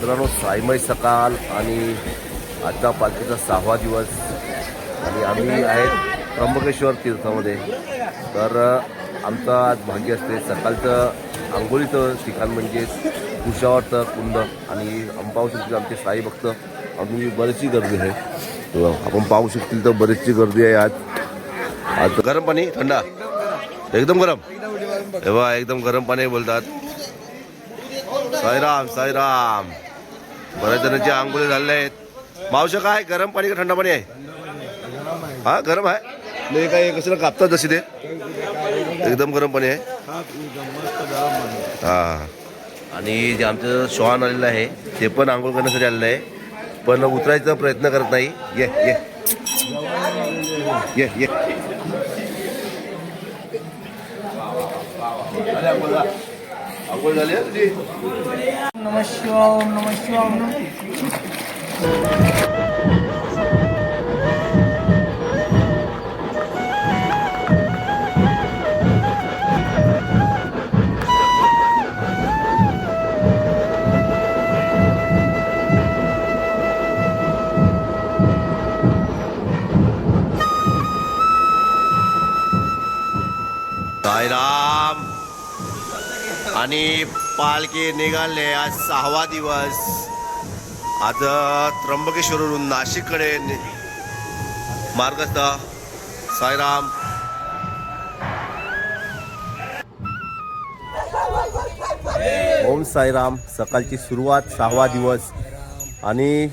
मित्रांनो सायमय सकाळ आणि आजचा पालखीचा सहावा दिवस. आणि आम्ही आहेत त्र्यंबकेश्वर तीर्थामध्ये. तर आमचं आज भाग्य असते सकाळचं आंघोळीचं ठिकाण म्हणजे कुशावरचं कुंड आणि आम्ही पाहू शकतो आमचे साई भक्त. अजून बरीचशी गर्दी आहे. आपण पाहू शकतील तर बरीचशी गर्दी आहे आज. आज गरम पाणी थंडा. एकदम गरम. तेव्हा एकदम गरम पाणी बोलतात. साईराम साईराम. बऱ्याच जणांचे आंघोळी झालेले आहेत. मावशं काय? गरम पाणी का थंड पाणी आहे? हा गरम आहे? नाही काय कसं कापतात जशी ते. एकदम गरम पाणी आहे. हा. आणि जे आमचं श्वान आलेलं आहे ते पण आंघोळ करण्यासाठी आलेलं आहे. पण उतरायचा प्रयत्न करत नाही. ये ये. ये ये. आंघोळ झाली आहे तुझी? आणि पालखी निघाले. आज सहावा दिवस. आज त्र्यंबकेश्वरवरून नाशिककडे मार्गस्थ साईराम. ओम साईराम. सकाळची सुरुवात सहावा दिवस. आणि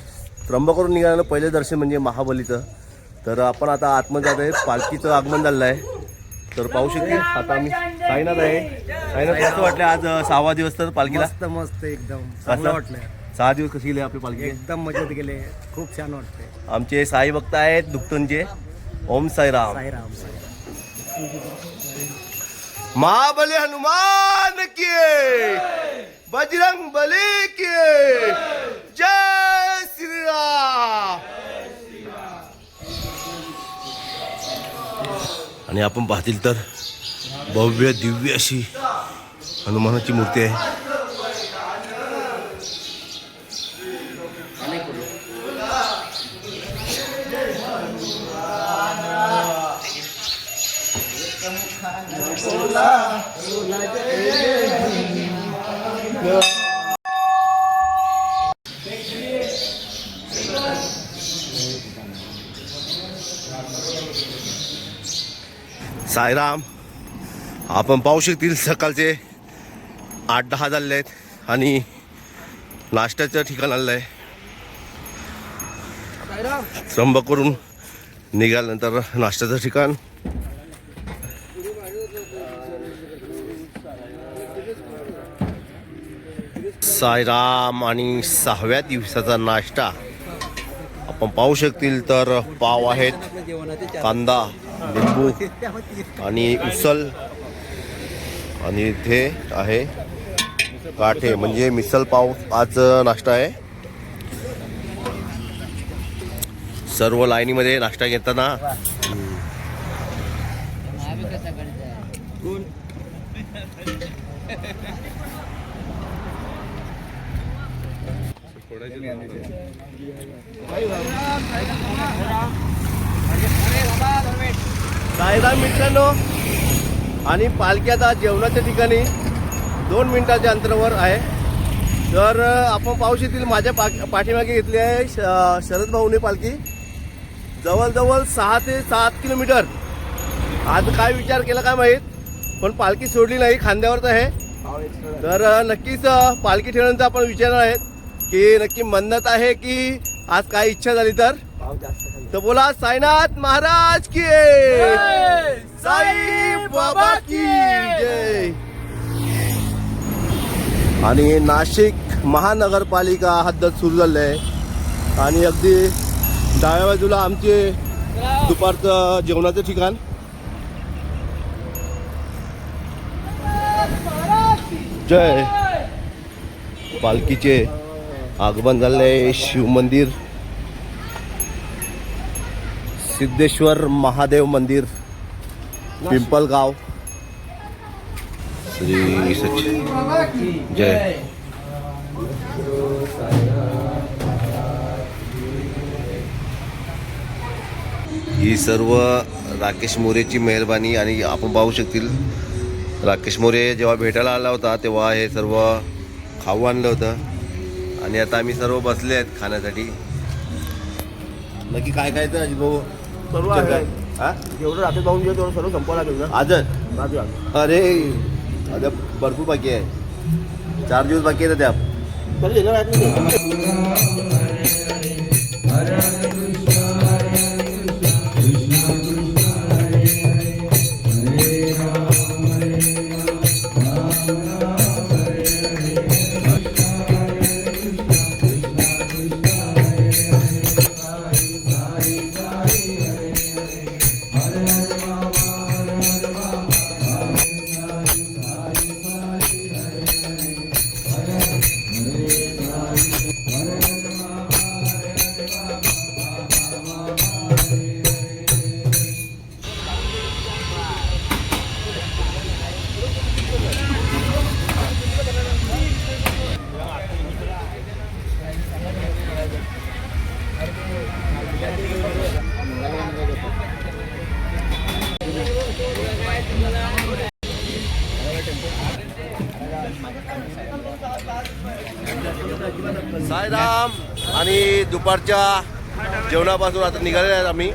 त्र्यंबकवरून निघालेलं पहिलं दर्शन म्हणजे महाबलीचं. तर आपण आता आतमध्ये जात आहे पालखीचं आगमन झालेलं आहे. तर पाहू शकतील आता आम्ही साईनाथ आहे. साईनाथ कसं वाटलं आज सहावा दिवस तर पालखीला. मस्त मस्त एकदम. चांगलं असं? वाटलंय. सहा दिवस कशी गेले आपली पालखी? एकदम मजेत गेले. खूप छान वाटतंय. आमचे साई भक्त आहेत दुखतनचे ओम साईराम. साईराम साईराम. महाबली हनुमान की बजरंग बली की जय श्रीराम आणि आपण पाहतील तर भव्य दिव्य अशी हनुमानाची मूर्ती आहे. साईराम आपण पाहू शकतील सकाळचे आठ दहा झालेले आहेत आणि नाश्त्याचं ठिकाण आलं आहे. त्र्यंबकवरून निघाल्यानंतर नाश्त्याचं ठिकाण. साईराम आणि सहाव्या दिवसाचा नाश्ता. आपण पाहू शकतील तर पाव आहेत कांदा लिंबू आणि उसल आणि इथे आहे काठे म्हणजे मिसल पाव आज नाश्ता आहे. सर्व लाईनीमध्ये नाश्ता घेताना. साईराम मित्रांनो आणि पालखी आता जेवणाच्या ठिकाणी दोन मिनिटाच्या अंतरावर आहे. तर आपण पाहू शकतील माझ्या पा पाठीमागे घेतली आहे श- शरद भाऊने पालखी. जवळजवळ सहा ते सात किलोमीटर. आज काय विचार केला काय माहीत पण पालखी सोडली नाही खांद्यावरच आहे. तर नक्कीच पालखी ठेवण्याचा आपण विचारणार आहेत की नक्की मन्नत आहे की आज काय इच्छा झाली तर? तर बोला साईनाथ महाराज की साई बाबा की जय! आणि नाशिक महानगरपालिका हद्दत सुरू झाले आहे आणि अगदी डाव्या बाजूला आमचे दुपारचं जेवणाचं ठिकाण. जय! पालखीचे आगमन झालं आहे शिवमंदिर सिद्धेश्वर महादेव मंदिर पिंपलगाव. श्री सच जय. ही सर्व राकेश मोरेची मेहरबानी आणि आपण पाहू शकतील राकेश मोरे जेव्हा भेटायला आला होता तेव्हा हे सर्व खाऊ आणलं होतं. आणि आता आम्ही सर्व बसले आहेत खाण्यासाठी. नक्की काय काय तर अजित भाऊ? सर्व आहे. हा? जेवढं रात्री पाहून घेऊ तेवढं सर्व संपवा लागेल ना? आजच? रात्री आलं. अरे आता भरपूर बाकी आहे. चार दिवस बाकी आहे त्या? तरी येणार आहेत ना ते. साईराम आणि दुपारच्या जेवणापासून आता निघालेले आहेत आम्ही.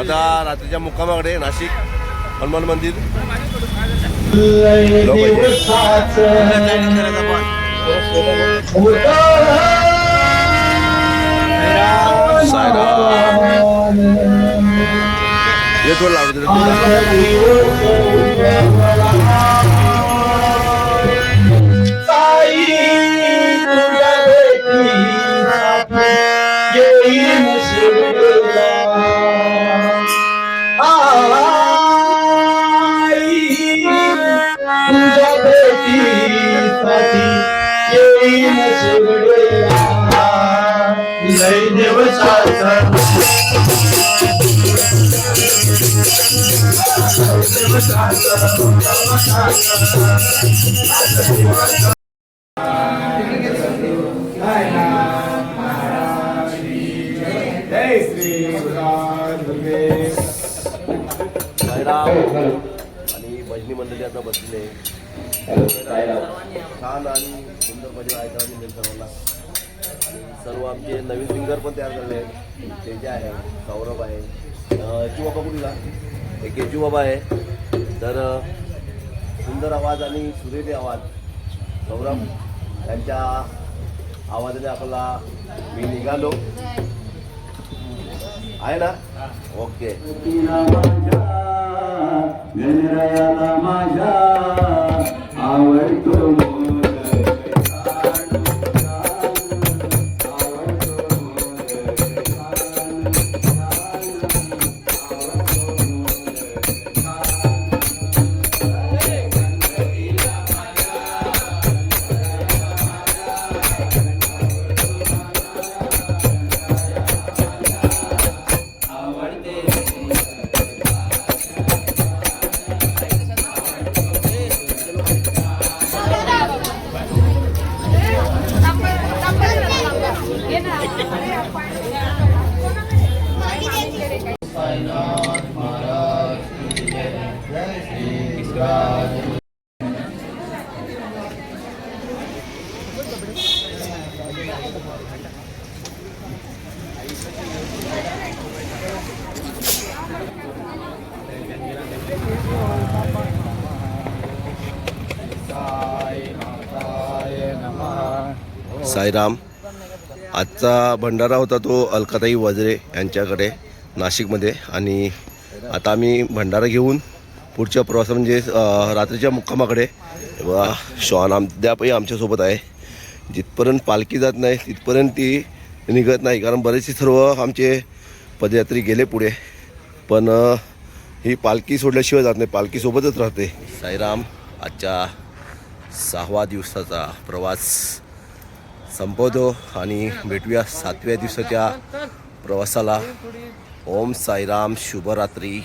आता रात्रीच्या मुक्कामाकडे नाशिक हनुमान मंदिर. हे थोडं लावलं आणि भजनी मंडळी आता बसले आहे छान आणि सुंदर भजन ऐकावं मिळेल सर्वांना सर्व आमचे नवीन सिंगर पण तयार झाले आहेत. जे आहे सौरभ आहे. केचू बाबा कुठला एक केचू बाबा आहे तर सुंदर आवाज आणि सुरेली आवाज. सौरभ त्यांच्या आवाजाने आपला मी निघालो. आहे ना? ओके. माझ्या आवडतो साईराम. आजचा भंडारा होता तो अलकाताई वजरे यांच्याकडे नाशिकमध्ये. आणि आता आम्ही भंडारा घेऊन पुढच्या प्रवास म्हणजे रात्रीच्या मुक्कामाकडे व श्वान अद्यापही आमच्यासोबत आहे. जिथपर्यंत पालखी जात नाही तिथपर्यंत ती निघत नाही. कारण बरेचसे सर्व आमचे पदयात्री गेले पुढे. पण ही पालखी सोडल्याशिवाय जात नाही. पालखीसोबतच राहते. साईराम आजच्या सहावा दिवसाचा प्रवास. संपवतो आणि भेटूया सातव्या दिवसाच्या प्रवासाला. ओम साईराम शुभरात्री.